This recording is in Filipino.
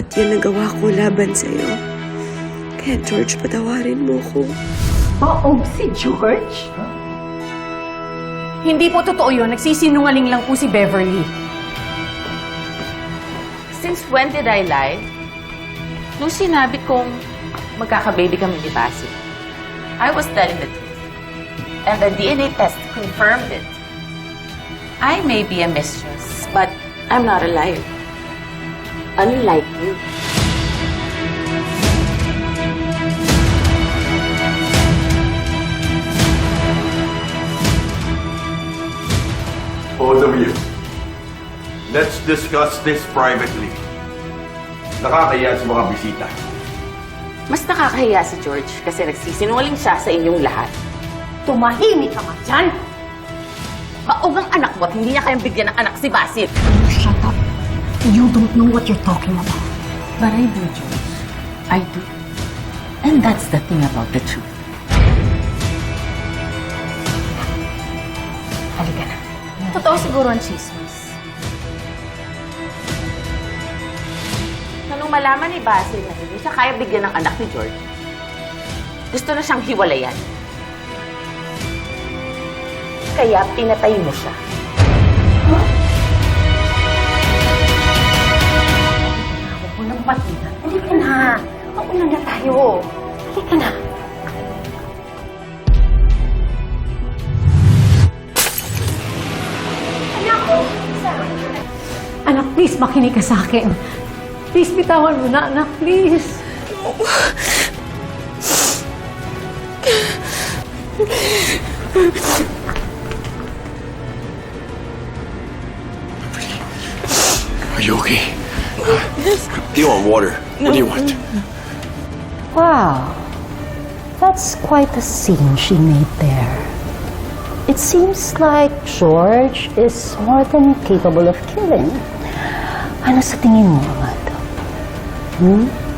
lahat yan nagawa ko laban sa'yo. Kaya George, patawarin mo ko. Baog si George? Hindi po totoo yun. Nagsisinungaling lang po si Beverly. Since when did I lie? Nung sinabi kong magkaka-baby kami ni Basil, I was telling the truth. And the DNA test confirmed it. I may be a mistress, but I'm not a liar. Unlike you. Both of you, let's discuss this privately. Nakakaya sa mga bisita. Mas nakakahiya si George kasi nagsisinungaling siya sa inyong lahat. Tumahimik ka nga dyan! Baog ang anak mo at hindi niya kayang bigyan ng anak si Basil. You don't know what you're talking about. But I do, George. I do. And that's the thing about the truth. Halika na. Totoo siguro ang chismis. Nung malaman ni Basil na hindi siya kaya bigyan ng anak ni George, gusto na siyang hiwalayan. Kaya pinatay mo siya. Huwag mo nang patinan. Halika na. Mauna na tayo. Halika na. Anak ko! Anak, please, makinig ka sa akin. Please, bitawan mo na, anak, please. Are you okay? Do you want water? What do you want? Wow, that's quite a scene she made there. It seems like George is more than capable of killing. Ano sa tingin mo, Amado? Hmm?